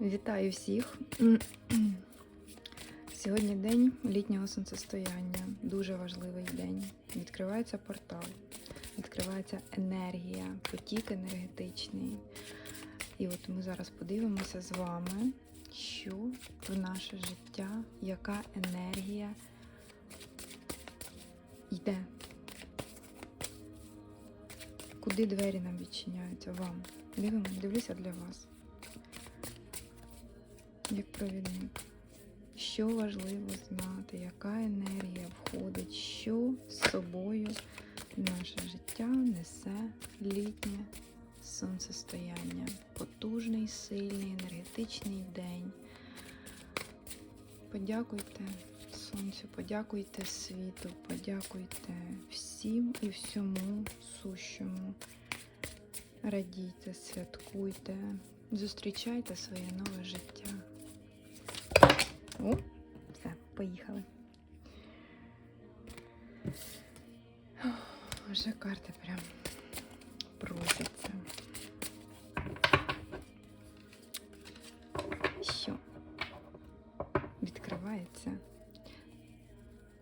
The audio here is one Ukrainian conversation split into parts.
Вітаю всіх! Сьогодні день літнього сонцестояння. Дуже важливий день. Відкривається портал, відкривається енергія, потік енергетичний. І от ми зараз подивимося з вами, що в наше життя, яка енергія йде. Куди двері нам відчиняються вам? Дивимось, дивлюся для вас як провідник. Що важливо знати, яка енергія входить, що з собою наше життя несе літнє сонцестояння, потужний, сильний, енергетичний день. Подякуйте сонцю, подякуйте світу, подякуйте всім і всьому сущому. Радійте, святкуйте, зустрічайте своє нове життя. О, все, поїхали. Вже карти прям просяться. Що відкривається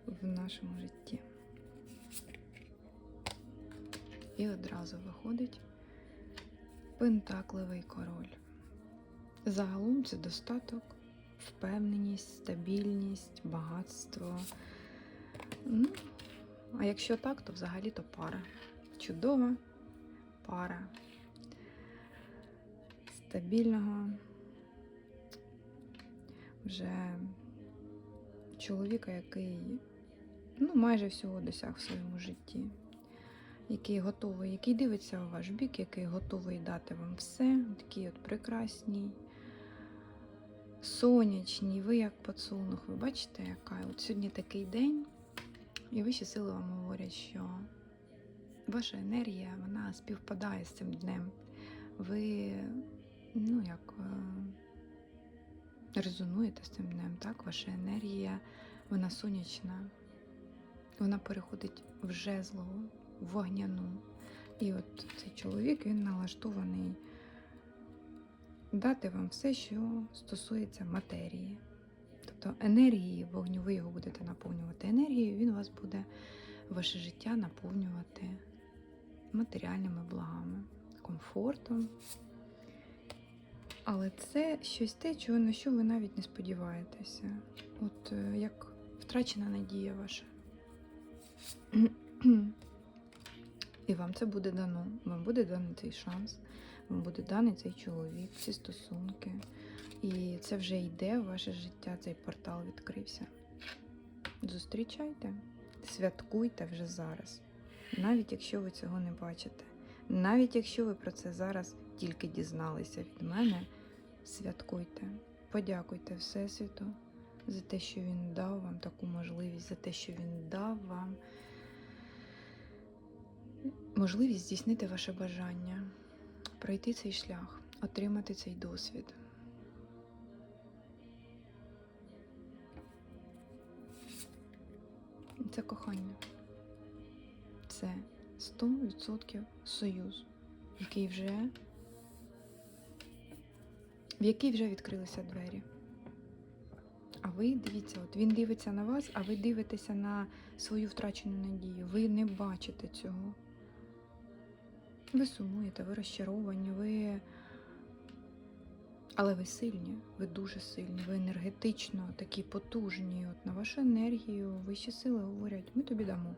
в нашому житті. І одразу виходить пентакливий король. Загалом це достаток, впевненість, стабільність, багатство. Ну, а якщо так, то взагалі то пара. Чудова пара. Стабільного вже чоловіка, який ну, майже всього досяг в своєму житті, який готовий, який дивиться у ваш бік, який готовий дати вам все, такий от прекрасний сонячні, ви як поцілунок, ви бачите, яка от сьогодні такий день, і вищі сили вам говорять, що ваша енергія вона співпадає з цим днем. Ви, ну як е, резонуєте з цим днем, так? Ваша енергія, вона сонячна, вона переходить в жезлову, в вогняну. І от цей чоловік він налаштований дати вам все, що стосується матерії. Тобто енергії вогню, ви його будете наповнювати енергією, він вас буде ваше життя наповнювати матеріальними благами, комфортом. Але це щось те, чого, на що ви навіть не сподіваєтеся. От е, як втрачена надія ваша. І вам це буде дано. Вам буде даний цей шанс буде даний цей чоловік, ці стосунки. І це вже йде в ваше життя, цей портал відкрився. Зустрічайте, святкуйте вже зараз. Навіть якщо ви цього не бачите. Навіть якщо ви про це зараз тільки дізналися від мене, святкуйте, подякуйте Всесвіту за те, що він дав вам таку можливість, за те, що він дав вам можливість здійснити ваше бажання пройти цей шлях, отримати цей досвід. Це кохання. Це 100% союз, який вже, в який вже відкрилися двері. А ви дивіться, от він дивиться на вас, а ви дивитеся на свою втрачену надію. Ви не бачите цього. Ви сумуєте, ви розчаровані, ви. Але ви сильні, ви дуже сильні, ви енергетично такі потужні. От На вашу енергію вищі сили говорять, ми тобі дамо,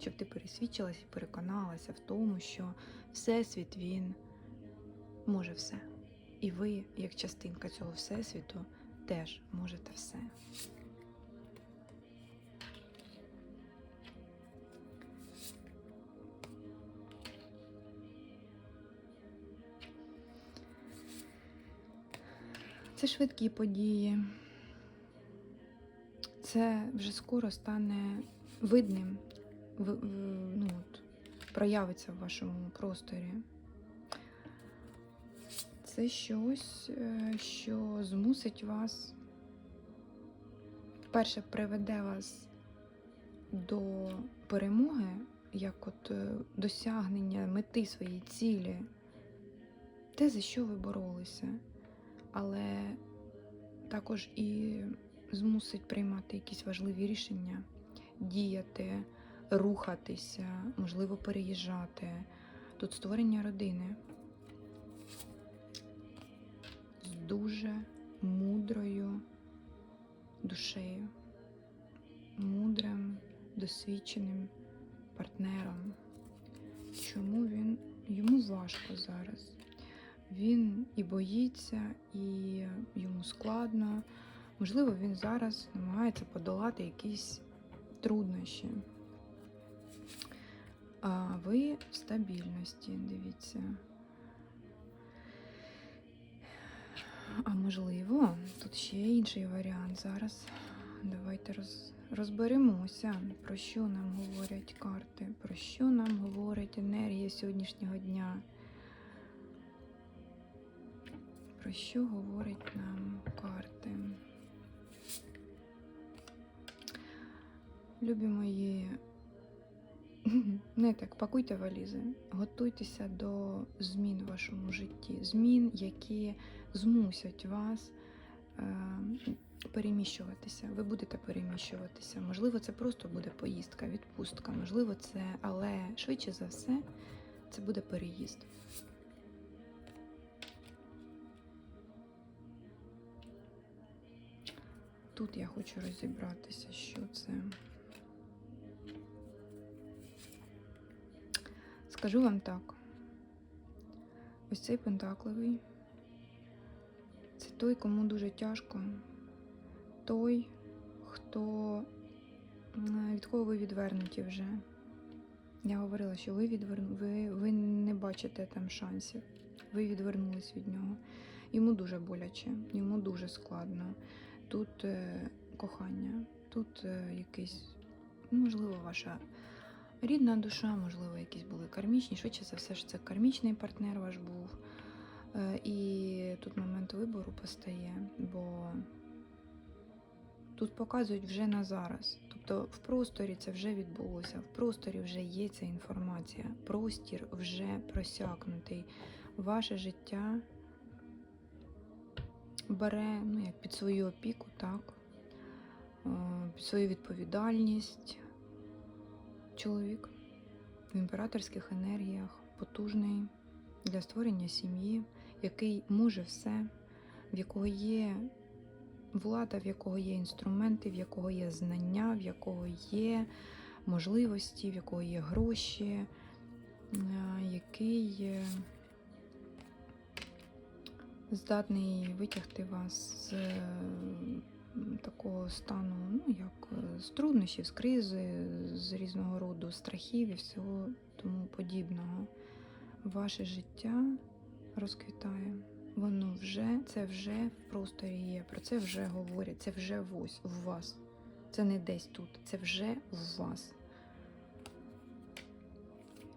щоб ти пересвідчилась і переконалася в тому, що Всесвіт він може все. І ви, як частинка цього Всесвіту, теж можете все. Це швидкі події. Це вже скоро стане видним, ну, от, проявиться в вашому просторі. Це щось, е, що змусить вас, перше, приведе вас до перемоги, як от е, досягнення мети своєї цілі, те, за що ви боролися. Але також і змусить приймати якісь важливі рішення, діяти, рухатися, можливо, переїжджати. Тут створення родини з дуже мудрою душею, мудрим, досвідченим партнером. Чому він йому важко зараз? Він і боїться, і йому складно. Можливо, він зараз намагається подолати якісь труднощі. А ви в стабільності, дивіться. А можливо, тут ще інший варіант. Зараз давайте роз, розберемося, про що нам говорять карти, про що нам говорить енергія сьогоднішнього дня. Про що говорять нам карти? Любі мої, не так, пакуйте валізи, готуйтеся до змін в вашому житті, змін, які змусять вас е, переміщуватися. Ви будете переміщуватися. Можливо, це просто буде поїздка, відпустка, можливо, це, але швидше за все, це буде переїзд. Тут я хочу розібратися, що це. Скажу вам так. Ось цей пентакливий. Це той, кому дуже тяжко. Той, хто від кого ви відвернуті вже. Я говорила, що ви, відвер... ви, ви не бачите там шансів. Ви відвернулись від нього. Йому дуже боляче, йому дуже складно. Тут е, кохання, тут е, якийсь, можливо, ваша рідна душа, можливо, якісь були кармічні. Швидше за все ж це кармічний партнер ваш був. Е, і тут момент вибору постає, бо тут показують вже на зараз. Тобто в просторі це вже відбулося, в просторі вже є ця інформація. Простір вже просякнутий. Ваше життя бере ну, як під свою опіку, так, е, під свою відповідальність. Чоловік в імператорських енергіях, потужний для створення сім'ї, який може все, в якого є влада, в якого є інструменти, в якого є знання, в якого є можливості, в якого є гроші, е, який е, здатний витягти вас з е, такого стану, ну як е, з труднощів, з кризи, з різного роду страхів і всього тому подібного. Ваше життя розквітає. Воно вже, це вже в просторі є. Про це вже говорять, це вже ось в вас. Це не десь тут, це вже в вас.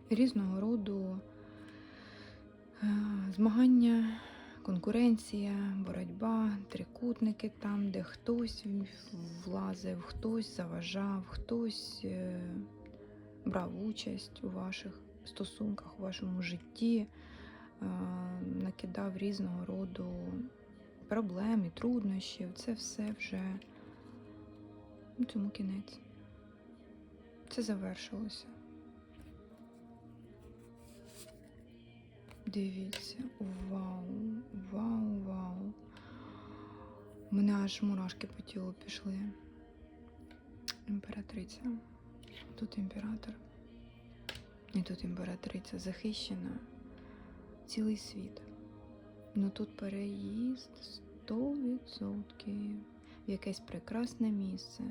Різного роду е, змагання, конкуренція, боротьба, трикутники там, де хтось влазив, хтось заважав, хтось е, брав участь у ваших стосунках, у вашому житті, е, накидав різного роду проблем і труднощів. Це все вже ну, цьому кінець. Це завершилося. Дивіться, вау, вау, вау. У мене аж мурашки по тілу пішли. Імператриця. Тут імператор. І тут імператриця захищена. Цілий світ. Ну тут переїзд 100% в якесь прекрасне місце.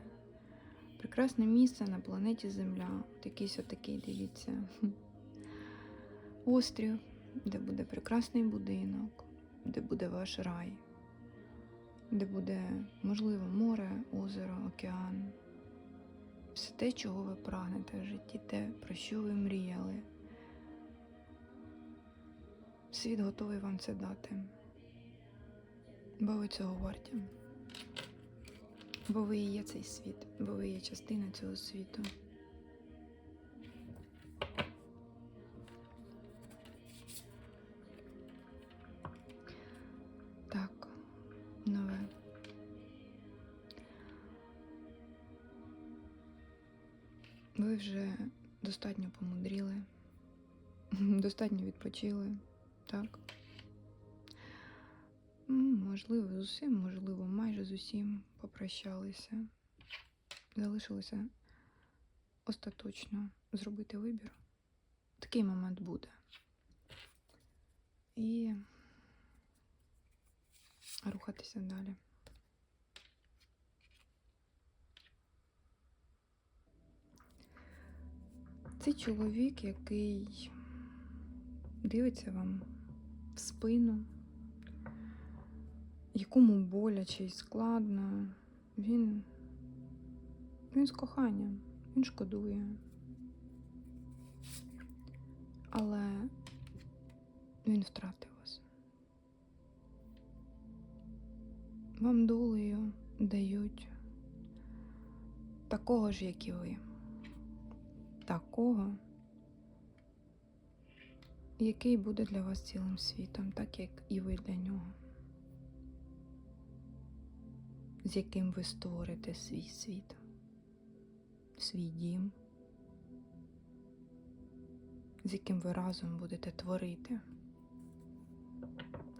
Прекрасне місце на планеті Земля. От якийсь отакий, дивіться. Острів, де буде прекрасний будинок, де буде ваш рай, де буде, можливо, море, озеро, океан. Все те, чого ви прагнете в житті, те, про що ви мріяли. Світ готовий вам це дати. Бо ви цього варті. Бо ви і є цей світ, бо ви є частина цього світу. Вже достатньо помудріли, достатньо відпочили, так? Можливо, з усім, можливо, майже з усім попрощалися. Залишилося остаточно зробити вибір. Такий момент буде. І рухатися далі. Це чоловік, який дивиться вам в спину, якому боляче і складно. Він, він з коханням, він шкодує. Але він втратив вас. Вам долею дають такого ж, як і ви. Такого, який буде для вас цілим світом, так як і ви для нього, з яким ви створите свій світ, свій дім, з яким ви разом будете творити.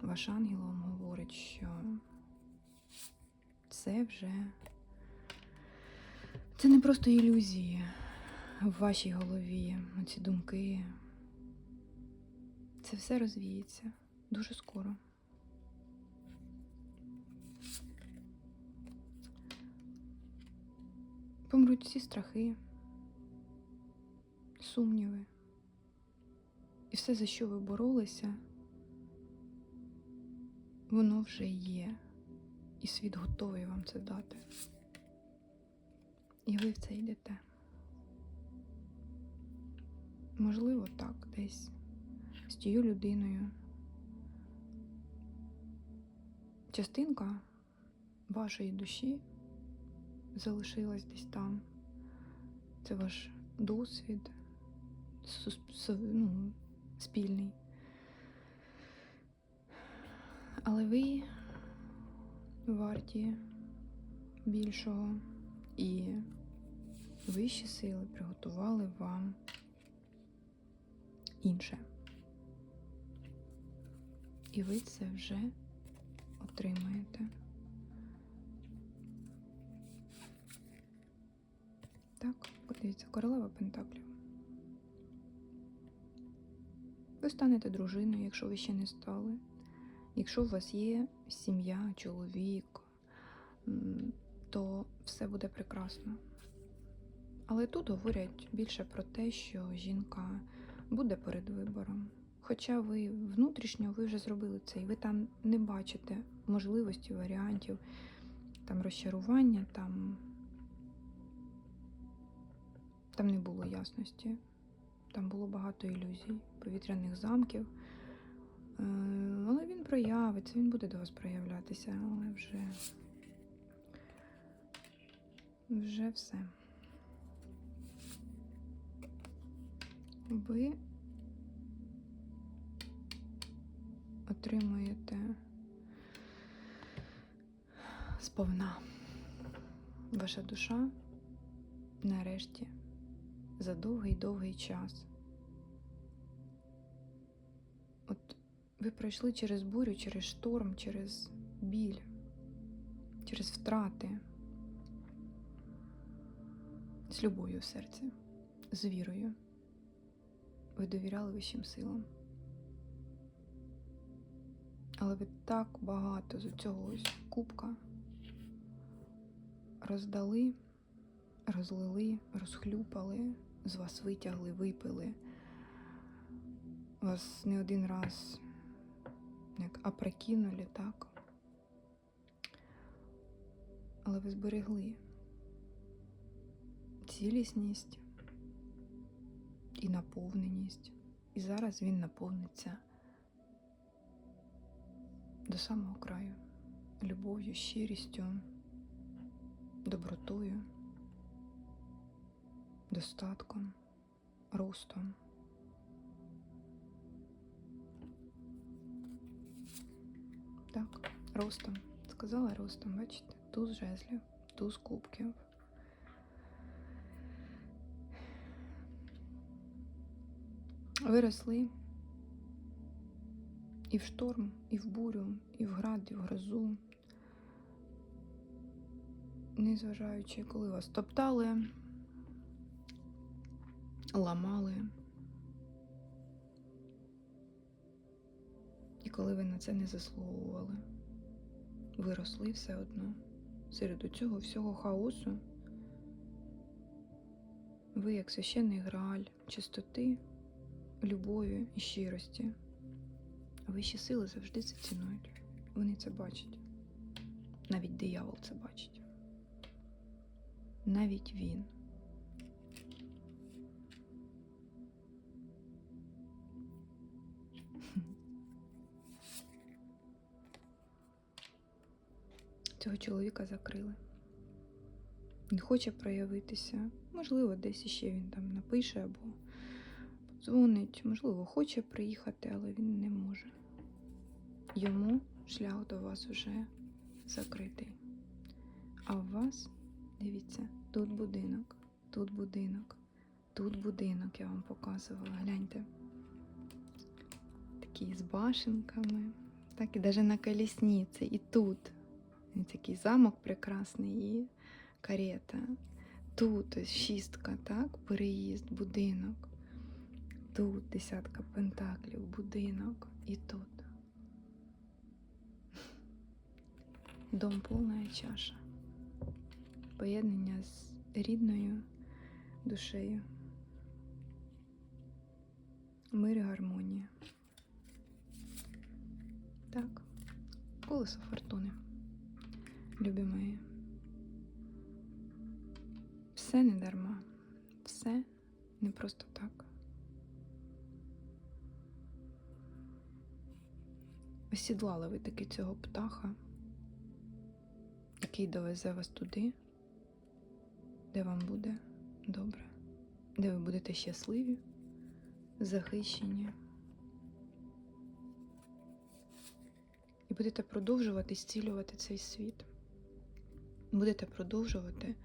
Ваш ангел вам говорить, що це вже це не просто ілюзії в вашій голові, ці думки. Це все розвіється дуже скоро. Помруть всі страхи, сумніви. І все, за що ви боролися, воно вже є, і світ готовий вам це дати. І ви в це йдете. Можливо, так, десь з тією людиною. Частинка вашої душі залишилась десь там. Це ваш досвід ну, спільний. Але ви варті більшого і вищі сили приготували вам інше. І ви це вже отримаєте. Так, подивіться, королева Пентаклів. Ви станете дружиною, якщо ви ще не стали. Якщо у вас є сім'я, чоловік, то все буде прекрасно. Але тут говорять більше про те, що жінка буде перед вибором. Хоча ви внутрішньо ви вже зробили це, і ви там не бачите можливості, варіантів, там розчарування, там, там не було ясності, там було багато ілюзій, повітряних замків. Е, Але він проявиться, він буде до вас проявлятися, але вже, вже все. Ви отримуєте сповна. Ваша душа нарешті за довгий-довгий час. От ви пройшли через бурю, через шторм, через біль, через втрати, з любов'ю в серці, з вірою. Ви довіряли вищим силам. Але ви так багато з цього ось кубка роздали, розлили, розхлюпали, з вас витягли, випили. Вас не один раз як опрокинули, так? Але ви зберегли цілісність і наповненість. І зараз він наповниться до самого краю любов'ю, щирістю, добротою, достатком, ростом. Так, ростом. Сказала ростом, бачите? Туз жезлів, туз кубків. Ви росли і в шторм, і в бурю, і в град, і в грозу. Незважаючи, коли вас топтали, ламали. І коли ви на це не заслуговували, ви росли все одно. Серед цього всього хаосу. Ви як священний грааль, чистоти, любові і щирості. Вищі сили завжди це цінують. Вони це бачать. Навіть диявол це бачить. Навіть він. Цього чоловіка закрили. Він хоче проявитися. Можливо, десь іще він там напише або подзвонить, можливо, хоче приїхати, але він не може. Йому шлях до вас вже закритий. А у вас, дивіться, тут будинок, тут будинок, тут будинок, я вам показувала. Гляньте. Такий з башенками, так і навіть на колісниці, і тут. Такий замок прекрасний і карета. Тут шістка, так, переїзд, будинок. Тут десятка пентаклів, будинок і тут. Дом повна чаша. Поєднання з рідною душею. Мир і гармонія. Так, колесо фортуни. Любі мої. Все не дарма, все не просто так. Осідлали ви таки цього птаха, який довезе вас туди, де вам буде добре, де ви будете щасливі, захищені. І будете продовжувати зцілювати цей світ. Будете продовжувати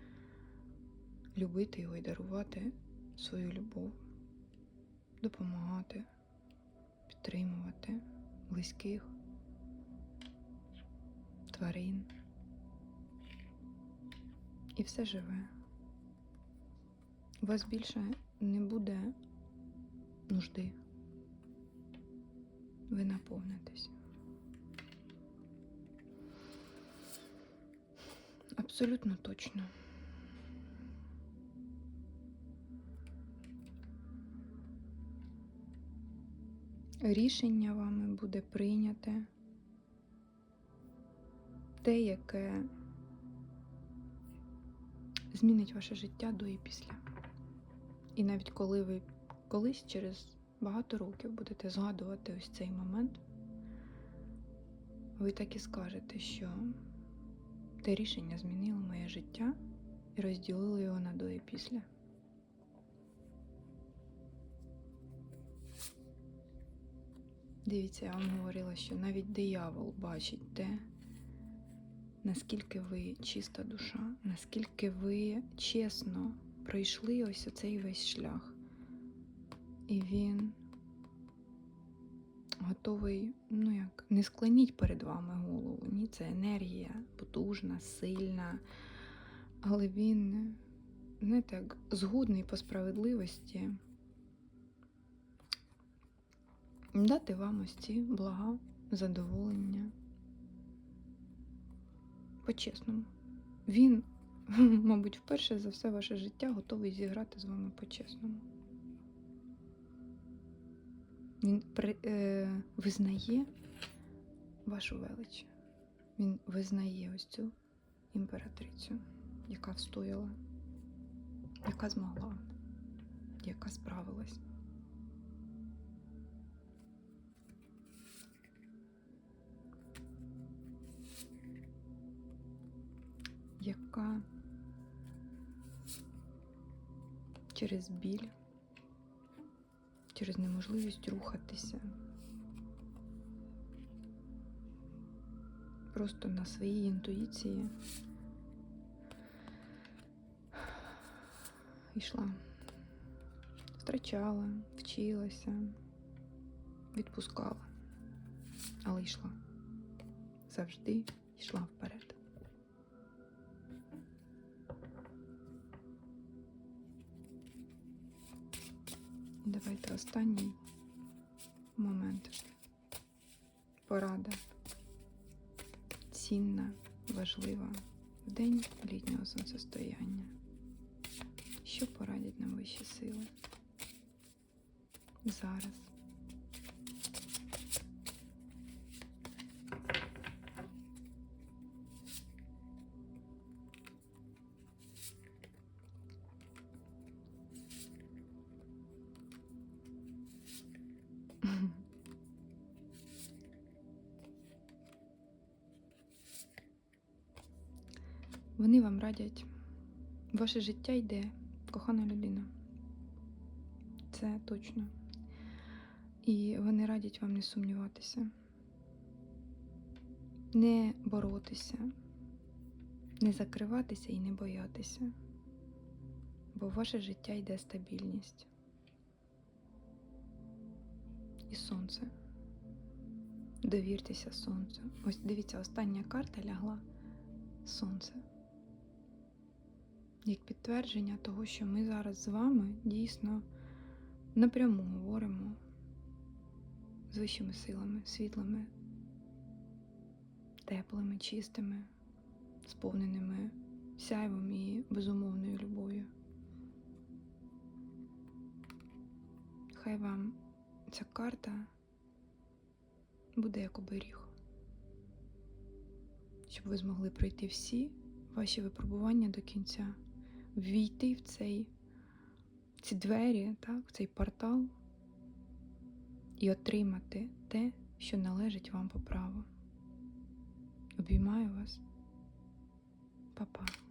любити його і дарувати свою любов, допомагати, підтримувати близьких, тварин. І все живе. У вас більше не буде нужди. Ви наповнитесь. Абсолютно точно. Рішення вами буде прийняте те, яке змінить ваше життя до і після. І навіть коли ви колись через багато років будете згадувати ось цей момент, ви так і скажете, що те рішення змінило моє життя і розділило його на до і після. Дивіться, я вам говорила, що навіть диявол бачить те, наскільки ви чиста душа, наскільки ви чесно пройшли ось оцей весь шлях. І він готовий, ну як, не склоніть перед вами голову. Ні, це енергія потужна, сильна, але він, знаєте, як згодний по справедливості дати вам ось ці блага, задоволення. По-чесному. Він, мабуть, вперше за все ваше життя готовий зіграти з вами по-чесному. Він при, е, визнає вашу велич. Він визнає ось цю імператрицю, яка встояла, яка змогла, яка справилась. Яка через біль через неможливість рухатися. Просто на своїй інтуїції йшла втрачала, вчилася, відпускала, але йшла. Завжди йшла вперед. Давайте останній момент. Порада. Цінна, важлива в день літнього сонцестояння. Що порадять нам вищі сили? Зараз. Вони вам радять. Ваше життя йде, кохана людина. Це точно. І вони радять вам не сумніватися, не боротися, не закриватися і не боятися. Бо ваше життя йде стабільність і сонце. Довіртеся сонцю. Ось дивіться, остання карта лягла сонце. Як підтвердження того, що ми зараз з вами дійсно напряму говоримо з вищими силами, світлими, теплими, чистими, сповненими сяйвом і безумовною любов'ю. Хай вам ця карта буде як оберіг, щоб ви змогли пройти всі ваші випробування до кінця, ввійти в цей, ці двері, так, в цей портал і отримати те, що належить вам по праву. Обіймаю вас, Па-па.